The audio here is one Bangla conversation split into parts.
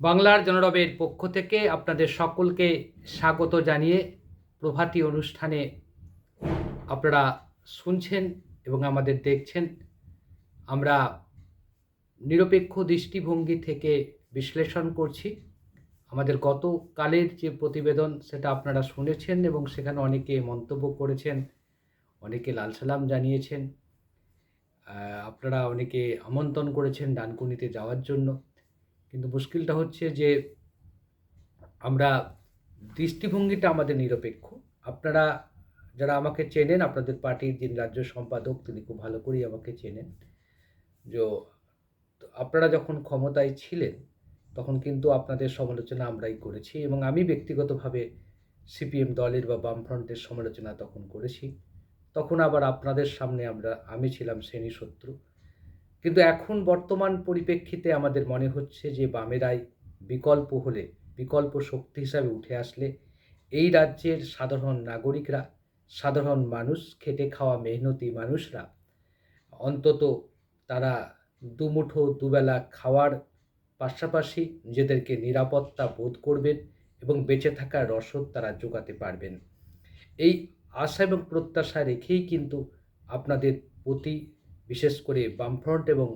বাংলার জনরবের পক্ষ থেকে আপনাদের সকলকে স্বাগত জানিয়ে প্রভাতী অনুষ্ঠানে আপনারা শুনছেন এবং আমাদের দেখছেন। আমরা নিরপেক্ষ দৃষ্টিভঙ্গি থেকে বিশ্লেষণ করছি। আমাদের গতকালের যে প্রতিবেদন সেটা আপনারা শুনেছেন এবং সেখানে অনেকে মন্তব্য করেছেন, অনেকে লাল সালাম জানিয়েছেন আপনারা অনেকে আমন্ত্রণ করেছেন ডানকুনিতে যাওয়ার জন্য। কিন্তু মুশকিলটা হচ্ছে যে আমরা দৃষ্টিভঙ্গিটা আমাদের নিরপেক্ষ। আপনারা যারা আমাকে চেনেন, আপনাদের পার্টির যিনি রাজ্য সম্পাদক, তিনি খুব ভালো করেই আমাকে চেনেন। যে আপনারা যখন ক্ষমতায় ছিলেন, তখন কিন্তু আপনাদের সমালোচনা আমরাই করেছি এবং আমি ব্যক্তিগতভাবে সিপিএম দলের বা বামফ্রন্টের সমালোচনা তখন করেছি। তখন আবার আপনাদের সামনে আমরা, আমি ছিলাম শ্রেণি শত্রু কিন্তু এখন বর্তমান পরিপ্রেক্ষিতে আমাদের মনে হচ্ছে যে বামেরাই বিকল্প হলে, বিকল্প শক্তি হিসাবে উঠে আসলে এই রাজ্যের সাধারণ নাগরিকরা, সাধারণ মানুষ, খেটে খাওয়া মেহনতি মানুষরা, অন্তত তারা দুমুঠো, দুবেলা খাওয়ার পাশাপাশি নিজেদেরকে নিরাপত্তা বোধ করবেন এবং বেঁচে থাকার রসদ তারা যোগাতে পারবেন। এই আশা এবং প্রত্যাশা রেখেই কিন্তু আপনাদের প্রতি বিশেষ করে বামফ্রন্ট এবং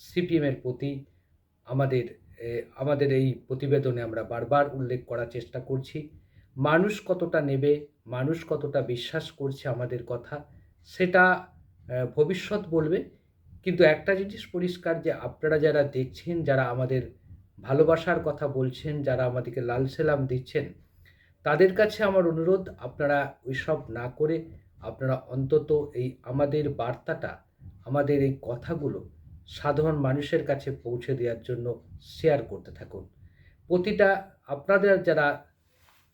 সিপিএমের প্রতি আমাদের আমাদের এই প্রতিবেদনে আমরা বারবার উল্লেখ করার চেষ্টা করছি। মানুষ কতটা নেবে, মানুষ কতটা বিশ্বাস করছে আমাদের কথা, সেটা ভবিষ্যৎ বলবে। কিন্তু একটা জিনিস পরিষ্কার যে আপনারা যারা দেখছেন, যারা আমাদের ভালোবাসার কথা বলছেন, যারা আমাদেরকে লাল সেলাম দিচ্ছেন, তাদের কাছে আমার অনুরোধ, আপনারা ওইসব না করে আপনারা অন্তত এই আমাদের বার্তাটা আমাদের এই কথাগুলো সাধারণ মানুষের কাছে পৌঁছে দেওয়ার জন্য শেয়ার করতে থাকুন। প্রতিটা আপনাদের যারা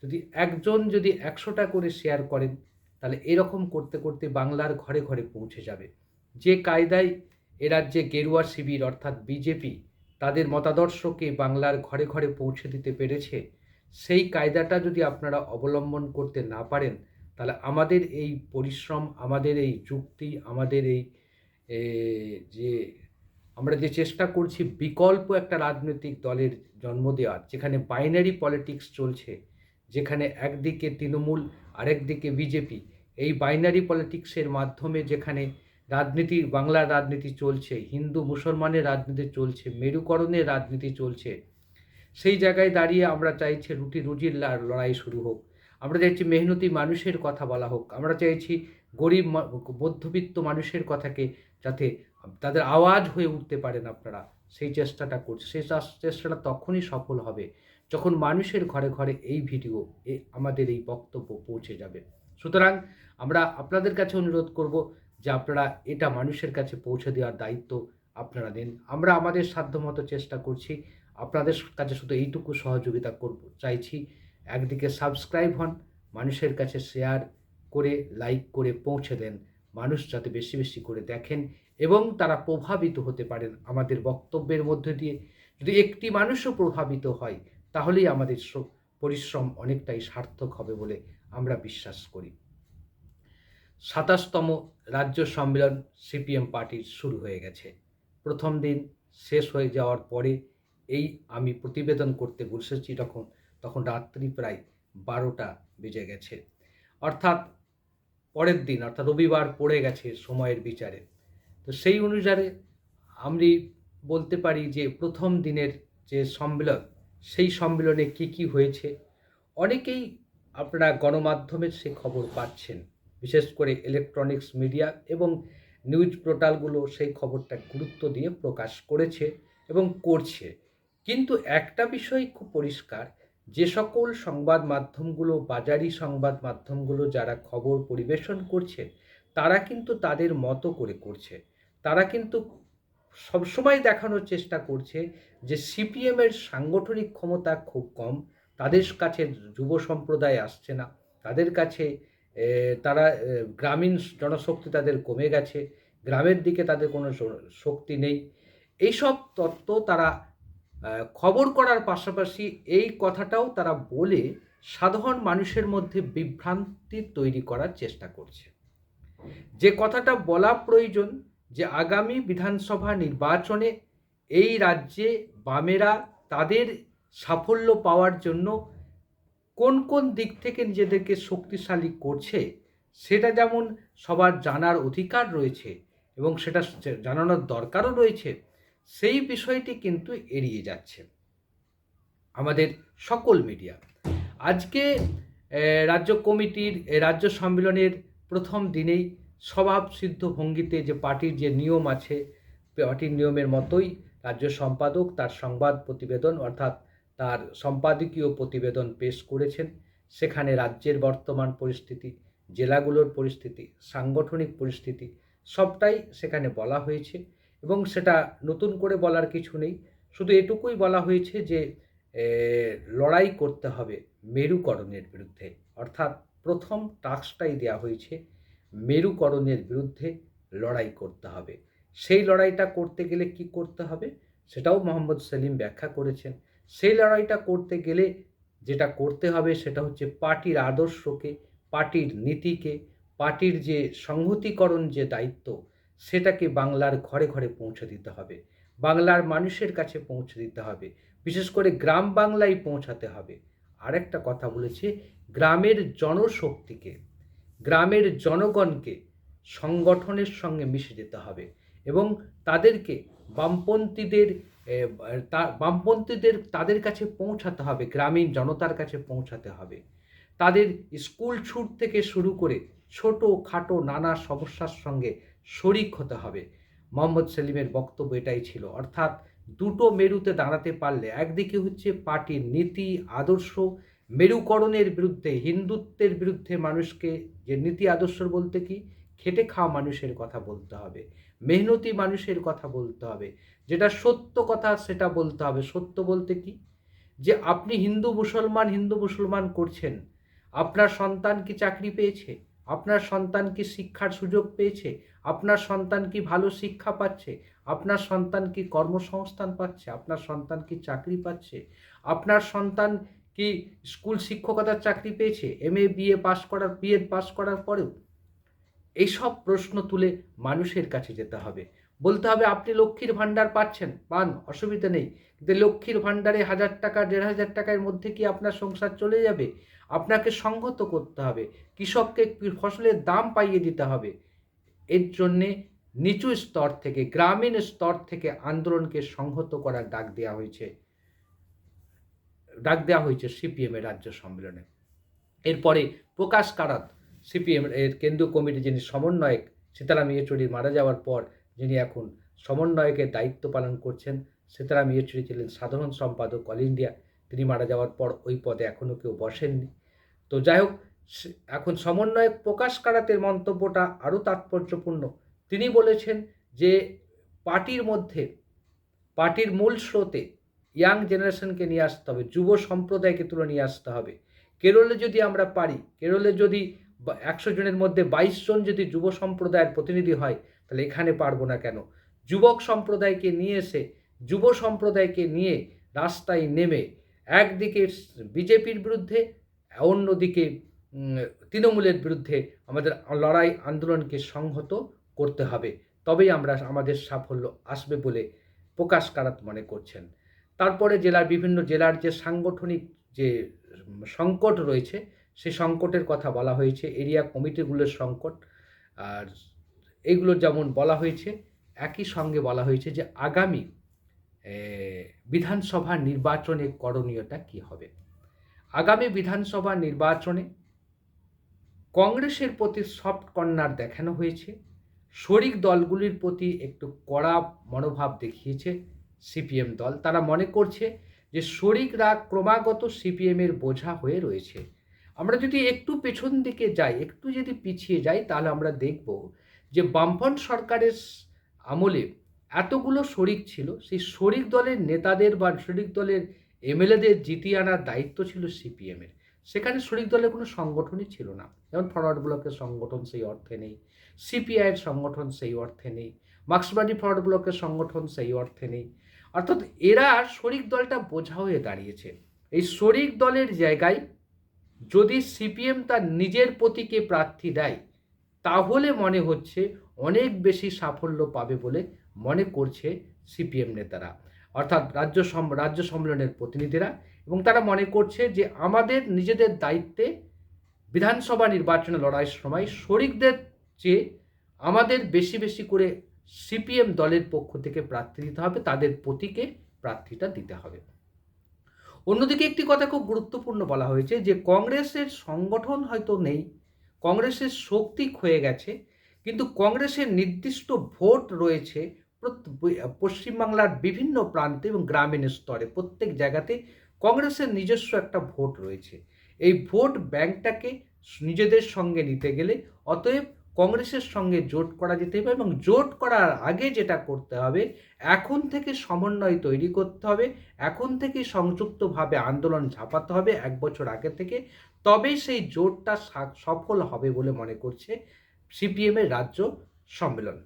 যদি একজন যদি একশোটা করে শেয়ার করেন, তাহলে এরকম করতে করতে বাংলার ঘরে ঘরে পৌঁছে যাবে। যে কায়দায় এ রাজ্যে গেরুয়া শিবির অর্থাৎ বিজেপি তাদের মতাদর্শকে বাংলার ঘরে ঘরে পৌঁছে দিতে পেরেছে, সেই কায়দাটা যদি আপনারা অবলম্বন করতে না পারেন, তাহলে আমাদের এই পরিশ্রম, আমাদের এই যুক্তি, আমাদের এই যে আমরা যে চেষ্টা করছি বিকল্প একটা রাজনৈতিক দলের জন্ম দেওয়ার, যেখানে বাইনারি পলিটিক্স চলছে, যেখানে একদিকে তৃণমূল, আরেকদিকে বিজেপি, এই বাইনারি পলিটিক্সের মাধ্যমে যেখানে রাজনীতি, বাংলার রাজনীতি চলছে, হিন্দু, মুসলমানের রাজনীতি চলছে, মেরুকরণের রাজনীতি চলছে, সেই জায়গায় দাঁড়িয়ে আমরা চাইছি রুটি রুজির লড়াই শুরু হোক। আমরা চাইছি মেহনতি মানুষের কথা বলা হোক। আমরা চাইছি গরিব মধ্যবিত্ত মানুষের কথাকে যাতে তাদের আওয়াজ হয়ে উঠতে পারেন আপনারা। সেই চেষ্টাটা করছে। সেই চেষ্টাটা তখনই সফল হবে যখন মানুষের ঘরে ঘরে এই ভিডিও এই আমাদের এই বক্তব্য পৌঁছে যাবে। সুতরাং আমরা আপনাদের কাছে অনুরোধ করব যে আপনারা এটা মানুষের কাছে পৌঁছে দেওয়ার দায়িত্ব আপনারা নিন। আমরা আমাদের সাধ্যমতো চেষ্টা করছি। আপনাদের কাছে শুধু এইটুকু সহযোগিতা করব। চাইছি একদিকে সাবস্ক্রাইব হন, মানুষের কাছে শেয়ার করে লাইক করে পৌঁছে দেন। মানুষ যাতে বেশি বেশি করে দেখেন এবং তারা প্রভাবিত হতে পারেন আমাদের বক্তব্যের মধ্যে দিয়ে। যদি একটি মানুষও প্রভাবিত হয়, তাহলেই আমাদের পরিশ্রম অনেকটাই সার্থক হবে বলে আমরা বিশ্বাস করি। সাতাশতম রাজ্য সম্মেলন সিপিএম পার্টির শুরু হয়ে গেছে। প্রথম দিন শেষ হয়ে যাওয়ার পরে এই আমি প্রতিবেদন করতে বসেছি, তখন তখন রাত্রি প্রায় বারোটা বেজে গেছে। অর্থাৎ পরের দিন, অর্থাৎ রবিবার পড়ে গেছে সময়ের বিচারে। তো সেই অনুসারে আমি বলতে পারি যে প্রথম দিনের যে সম্মেলন, সেই সম্মেলনে কি কি হয়েছে? অনেকেই আপনারা গণমাধ্যমের সে খবর পাচ্ছেন, বিশেষ করে ইলেকট্রনিক্স মিডিয়া এবং নিউজ পোর্টালগুলো সেই খবরটা গুরুত্ব দিয়ে প্রকাশ করেছে এবং করছে। কিন্তু একটা বিষয় খুব পরিষ্কার যে সকল সংবাদ মাধ্যমগুলো, বাজারি সংবাদ মাধ্যমগুলো যারা খবর পরিবেশন করছে, তারা কিন্তু তাদের মতো করে করছে। তারা কিন্তু সবসময় দেখানোর চেষ্টা করছে যে সিপিএমের সাংগঠনিক ক্ষমতা খুব কম, তাদের কাছে যুব সম্প্রদায় আসছে না, তাদের কাছে তারা গ্রামীণ জনশক্তি তাদের কমে গেছে, গ্রামের দিকে তাদের কোনো শক্তি নেই। এইসব তত্ত্ব তারা খবর করার পাশাপাশি এই কথাটাও তারা বলে সাধারণ মানুষের মধ্যে বিভ্রান্তি তৈরি করার চেষ্টা করছে। যে কথাটা বলা প্রয়োজন যে আগামী বিধানসভা নির্বাচনে এই রাজ্যে বামেরা তাদের সাফল্য পাওয়ার জন্য কোন কোন দিক থেকে নিজেদেরকে শক্তিশালী করছে, সেটা যেমন সবার জানার অধিকার রয়েছে এবং সেটা জানানোর দরকারও রয়েছে সেই বিষয়টি কিন্তু এড়িয়ে যাচ্ছে আমাদের সকল মিডিয়া। আজকে রাজ্য কমিটির রাজ্য সম্মেলনের প্রথম দিনেই স্বভাব সিদ্ধ ভঙ্গিতে যে পার্টির যে নিয়ম আছে, পার্টির নিয়মের মতোই রাজ্য সম্পাদক তার সংবাদ প্রতিবেদন অর্থাৎ তার সম্পাদকীয় প্রতিবেদন পেশ করেছেন। সেখানে রাজ্যের বর্তমান পরিস্থিতি, জেলাগুলোর পরিস্থিতি, সাংগঠনিক পরিস্থিতি সবটাই সেখানে বলা হয়েছে। এবং সেটা নতুন করে বলার কিছু নেই। শুধু এটুকুই বলা হয়েছে যে লড়াই করতে হবে মেরুকরণের বিরুদ্ধে। অর্থাৎ প্রথম টাস্কটাই দেওয়া হয়েছে, মেরুকরণের বিরুদ্ধে লড়াই করতে হবে। সেই লড়াইটা করতে গেলে কি করতে হবে? সেটাও মোহাম্মদ সেলিম ব্যাখ্যা করেছেন। সেই লড়াইটা করতে গেলে যেটা করতে হবে সেটা হচ্ছে পার্টির আদর্শকে, পার্টির নীতিকে, পার্টির যে সংহতিকরণ যে দায়িত্ব সেটাকে বাংলার ঘরে ঘরে পৌঁছে দিতে হবে। বাংলার মানুষের কাছে পৌঁছে দিতে হবে। বিশেষ করে গ্রাম বাংলায় পৌঁছাতে হবে। আরেকটা কথা বলেছি, গ্রামের জনশক্তিকে, গ্রামের জনগণকে সংগঠনের সঙ্গে মিশে যেতে হবে এবং তাদেরকে বামপন্থীদের বামপন্থীদের তাদের কাছে পৌঁছাতে হবে, গ্রামীণ জনতার কাছে পৌঁছাতে হবে। তাদের স্কুল ছুট থেকে শুরু করে ছোট খাটো নানা সমস্যার সঙ্গে শরিক হতে হবে। মোহাম্মদ সেলিমের বক্তব্য এটাই ছিল। অর্থাৎ দুটো মেরুতে দাঁড়াতে পারলে একদিকে হচ্ছে পার্টির নীতি, আদর্শ, মেরুকরণের বিরুদ্ধে, হিন্দুত্বের বিরুদ্ধে মানুষকে যে নীতি, আদর্শ বলতে কি? খেটে খাওয়া মানুষের কথা বলতে হবে। মেহনতি মানুষের কথা বলতে হবে। যেটা সত্য কথা সেটা বলতে হবে। সত্য বলতে কি? যে আপনি হিন্দু মুসলমান হিন্দু মুসলমান করছেন। আপনার সন্তান কি চাকরি পেয়েছে? আপনার সন্তান কি শিক্ষার সুযোগ পেয়েছে? আপনার সন্তান কি ভালো শিক্ষা পাচ্ছে? আপনার সন্তান কি কর্মসংস্থান পাচ্ছে? আপনার সন্তান কি চাকরি পাচ্ছে? আপনার সন্তান কি স্কুল শিক্ষকতার চাকরি পেয়েছে? এম এ বিএ পাস করার বিএড পাস করার পরেও? এইসব প্রশ্ন তুলে মানুষের কাছে যেতে হবে। বলতে হবে, আপনি লক্ষ্মীর ভাণ্ডার পাচ্ছেন, পান, অসুবিধা নেই। কিন্তু লক্ষ্মীর ভাণ্ডারে হাজার টাকা, দেড় হাজার টাকার মধ্যে কি আপনার সংসার চলে যাবে? আপনাকে সংহত করতে হবে, কৃষককে ফসলের দাম পাইয়ে দিতে হবে। এর জন্যে নিচু স্তর থেকে, গ্রামীণ স্তর থেকে আন্দোলনকে সংহত করার ডাক দেওয়া হয়েছে। ডাক দেওয়া হয়েছে সিপিএমের রাজ্য সম্মেলনে। এরপরে প্রকাশ কারাত সিপিএম এর কেন্দ্রীয় কমিটি যিনি সমন্বয়ক সীতারাম ইয়েচুরি মারা যাওয়ার পর যিনি এখন সমন্বয়কের দায়িত্ব পালন করছেন, সীতারাম ইয়েচুরি ছিলেন সাধারণ সম্পাদক অল ইন্ডিয়া। তিনি মারা যাওয়ার পর ওই পদে এখনও কেউ বসেননি। তো যাই হোক এখন সমন্বয়ক প্রকাশ কারাতের মন্তব্যটা আরও তাৎপর্যপূর্ণ। তিনি বলেছেন যে পার্টির মধ্যে, পার্টির মূল স্রোতে ইয়াং জেনারেশনকে নিয়ে আসতে হবে, যুব সম্প্রদায়কে তুলে নিয়ে আসতে হবে। কেরলে যদি আমরা পারি, কেরলে যদি একশো জনের মধ্যে বাইশ জন যদি যুব সম্প্রদায়ের প্রতিনিধি হয়, তাহলে এখানে পারব না কেন? যুবক সম্প্রদায়কে নিয়ে এসে, যুব সম্প্রদায়কে নিয়ে রাস্তায় নেমে একদিকে বিজেপির বিরুদ্ধে, অন্যদিকে তৃণমূলের বিরুদ্ধে আমাদের লড়াই আন্দোলনকে সংহত করতে হবে। তবেই আমরা আমাদের সাফল্য আসবে বলে প্রকাশ কারাত মনে করছেন। তারপরে জেলার বিভিন্ন জেলার যে সাংগঠনিক যে সংকট রয়েছে সেই সংকটের কথা বলা হয়েছে, এরিয়া কমিটিগুলোর সংকট। আর এগুলো যেমন বলা হয়েছে, একই সঙ্গে বলা হয়েছে যে আগামী বিধানসভা নির্বাচনে করণীয়টা কি হবে? আগামী বিধানসভা নির্বাচনে কংগ্রেসের প্রতি সফট কর্নার দেখানো হয়েছে, শরিক দলগুলির প্রতি একটু কড়া মনোভাব দেখিয়েছে সিপিএম দল। তারা মনে করছে যে শরিকরা ক্রমাগত সিপিএমের বোঝা হয়ে রয়েছে। আমরা যদি একটু পেছন দিকে যাই, একটু যদি পিছিয়ে যাই, তাহলে আমরা দেখব যে বামফ্রন্ট সরকারের আমলে এতগুলো শরিক ছিল। সেই শরিক দলের নেতাদের বা শরিক দলের এমএলএদের জিতিয়ে আনার দায়িত্ব ছিল সিপিএমের সেখানে শরিক দলের কোনো সংগঠনই ছিল না। যেমন ফরওয়ার্ড ব্লকের সংগঠন সেই অর্থে নেই সিপিআইয়ের সংগঠন সেই অর্থে নেই, মার্ক্সবাদী ফরওয়ার্ড ব্লকের সংগঠন সেই অর্থে নেই। অর্থাৎ এরা শরিক দলটা বোঝা হয়ে দাঁড়িয়েছে। এই শরিক দলের জায়গায় যদি সিপিএম তার নিজের প্রতীকে প্রার্থী দেয়, তাহলে মনে হচ্ছে অনেক বেশি সাফল্য পাবে বলে মনে করছে সিপিএম নেতারা। অর্থাৎ রাজ্য রাজ্য সম্মেলনের প্রতিনিধিরা এবং তারা মনে করছে যে আমাদের নিজেদের দায়িত্বে বিধানসভা নির্বাচনে লড়াইয়ের সময় শরিকদের চেয়ে আমাদের বেশি বেশি করে সিপিএম দলের পক্ষ থেকে প্রার্থী দিতে হবে, তাদের প্রতীকে প্রার্থীটা দিতে হবে। অন্যদিকে একটি কথা খুব গুরুত্বপূর্ণ বলা হয়েছে যে, কংগ্রেসের সংগঠন হয়তো নেই, কংগ্রেসের শক্তি ক্ষয়ে গেছে, কিন্তু কংগ্রেসের নির্দিষ্ট ভোট রয়েছে পশ্চিমবাংলার বিভিন্ন প্রান্তে এবং গ্রামীণ স্তরে। প্রত্যেক জায়গাতে কংগ্রেসের নিজস্ব একটা ভোট রয়েছে। এই ভোট ব্যাংকটাকে নিজেদের সঙ্গে নিতে গেলে অতএব কংগ্রেসের সঙ্গে জোট করা যেতে হবে এবং জোট করার আগে যেটা করতে হবে, এখন থেকে সমন্বয় তৈরি করতে হবে, এখন থেকে সংযুক্তভাবে আন্দোলন ঝাঁপাতে হবে এক বছর আগে থেকে। তবেই সেই জোটটা সফল হবে বলে মনে করছে সিপিএমের রাজ্য সম্মেলন।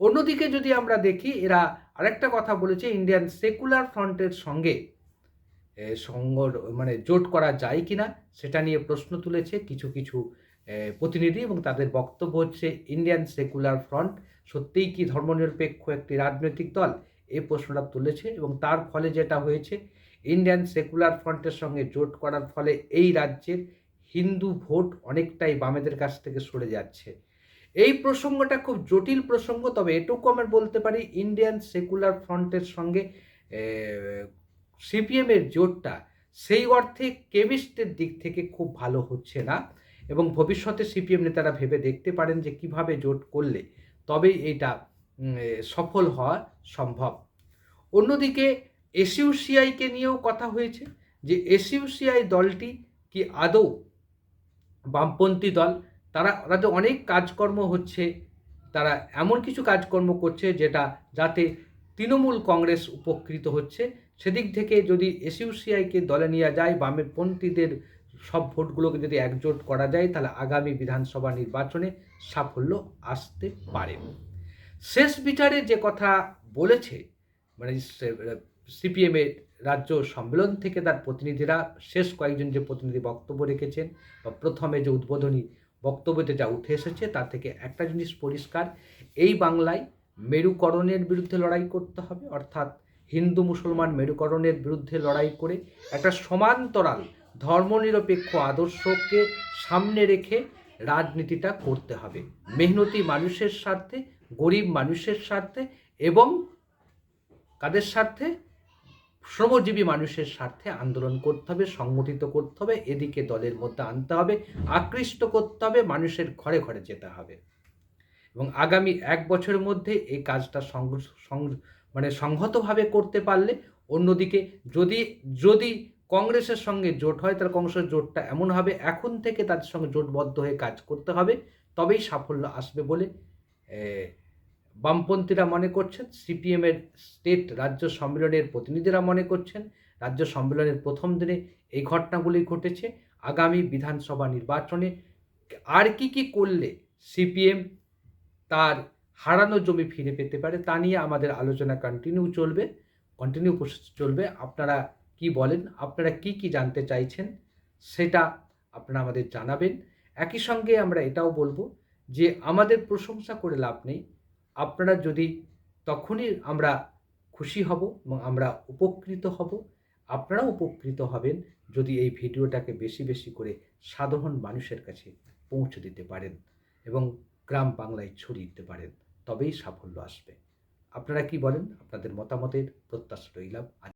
অন্যদিকে যদি আমরা দেখি, এরা আরেকটা কথা বলেছে ইন্ডিয়ান সেকুলার ফ্রন্টের সঙ্গে সঙ্গ মানে জোট করা যায় কিনা, সেটা নিয়ে প্রশ্ন তুলেছে। কিছু কিছু প্রতিনিধি এবং তাদের বক্তব্য হচ্ছে ইন্ডিয়ান সেকুলার ফ্রন্ট সত্যিই কি ধর্মনিরপেক্ষ একটি রাজনৈতিক দল? এই প্রশ্নটা তুলেছে এবং তার ফলে যেটা হয়েছে ইন্ডিয়ান সেকুলার ফ্রন্টের সঙ্গে জোট করার ফলে এই রাজ্যের হিন্দু ভোট অনেকটাই বামেদের কাছ থেকে সরে যাচ্ছে। এই প্রসঙ্গটা খুব জটিল প্রসঙ্গ, তবে এটুকু আমরা বলতে পারি ইন্ডিয়ান সেকুলার ফ্রন্টের সঙ্গে সিপিএমের জোটটা সেই অর্থে কেমিস্টের দিক থেকে খুব ভালো হচ্ছে না। এবং ভবিষ্যতে সিপিএম নেতারা ভেবে দেখতে পারেন যে কীভাবে জোট করলে তবেই এটা সফল হওয়া সম্ভব। অন্যদিকে এসইউসিআইকে নিয়েও কথা হয়েছে যে এসইউসিআই দলটি কি আদৌ বামপন্থী দল? তারা তাদের অনেক কাজকর্ম হচ্ছে, তারা এমন কিছু কাজকর্ম করছে যেটা, যাতে তৃণমূল কংগ্রেস উপকৃত হচ্ছে। সেদিক থেকে যদি এসইউসিআইকে দলে নিয়ে যায় বামের পন্থীদের সব ভোটগুলোকে যদি একজোট করা যায়, তাহলে আগামী বিধানসভা নির্বাচনে সাফল্য আসতে পারে। শেষ বিচারে যে কথা বলেছে মানে সিপিএমের রাজ্য সম্মেলন থেকে তার প্রতিনিধিরা, শেষ কয়েকজন যে প্রতিনিধি বক্তব্য রেখেছেন, বা প্রথমে যে উদ্বোধনী বক্তব্যতে যা উঠে এসেছে তা থেকে একটা জিনিস পরিষ্কার, এই বাংলায় মেরুকরণের বিরুদ্ধে লড়াই করতে হবে, অর্থাৎ হিন্দু মুসলমান মেরুকরণের বিরুদ্ধে লড়াই করে একটা সমান্তরাল ধর্মনিরপেক্ষ আদর্শকে সামনে রেখে রাজনীতিটা করতে হবে। মেহনতি মানুষের স্বার্থে, গরিব মানুষের স্বার্থে এবং কাদের স্বার্থে? শ্রমজীবী মানুষের স্বার্থে আন্দোলন করতে হবে, সংগঠিত করতে হবে, এদিকে দলের মধ্যে আনতে হবে, আকৃষ্ট করতে হবে, মানুষের ঘরে ঘরে যেতে হবে। এবং আগামী এক বছরের মধ্যে এই কাজটা মানে সংহতভাবে করতে পারলে অন্যদিকে যদি যদি কংগ্রেসের সঙ্গে জোট হয়, তাহলে কংগ্রেসের জোটটা এমন হবে, এখন থেকে তাদের সঙ্গে জোটবদ্ধ হয়ে কাজ করতে হবে, তবেই সাফল্য আসবে বলে বামপন্থীরা মনে করছেন সিপিএমের স্টেট রাজ্য সম্মেলনের প্রতিনিধিরা মনে করছেন, রাজ্য সম্মেলনের প্রথম দিনে এই ঘটনাগুলি ঘটেছে, আগামী বিধানসভা নির্বাচনে আর কি কি করলে সিপিএম তার হারানো জমি ফিরে পেতে পারে, তা নিয়ে আমাদের আলোচনা কন্টিনিউ চলবে কন্টিনিউ চলবে, আপনারা কি বলেন? আপনারা কি কি জানতে চাইছেন? সেটা আপনারা আমাদের জানাবেন। একই সঙ্গে আমরা এটাও বলব যে আমাদের প্রশংসা করে লাভ নেই। আপনারা যদি তখনই আমরা খুশি হব এবং আমরা উপকৃত হব, আপনারাও উপকৃত হবেন যদি এই ভিডিওটাকে বেশি বেশি করে সাধারণ মানুষের কাছে পৌঁছে দিতে পারেন এবং গ্রাম বাংলায় ছড়িয়ে দিতে পারেন, তবেই সাফল্য আসবে। আপনারা কি বলেন? আপনাদের মতামতের প্রত্যাশা রইলাম।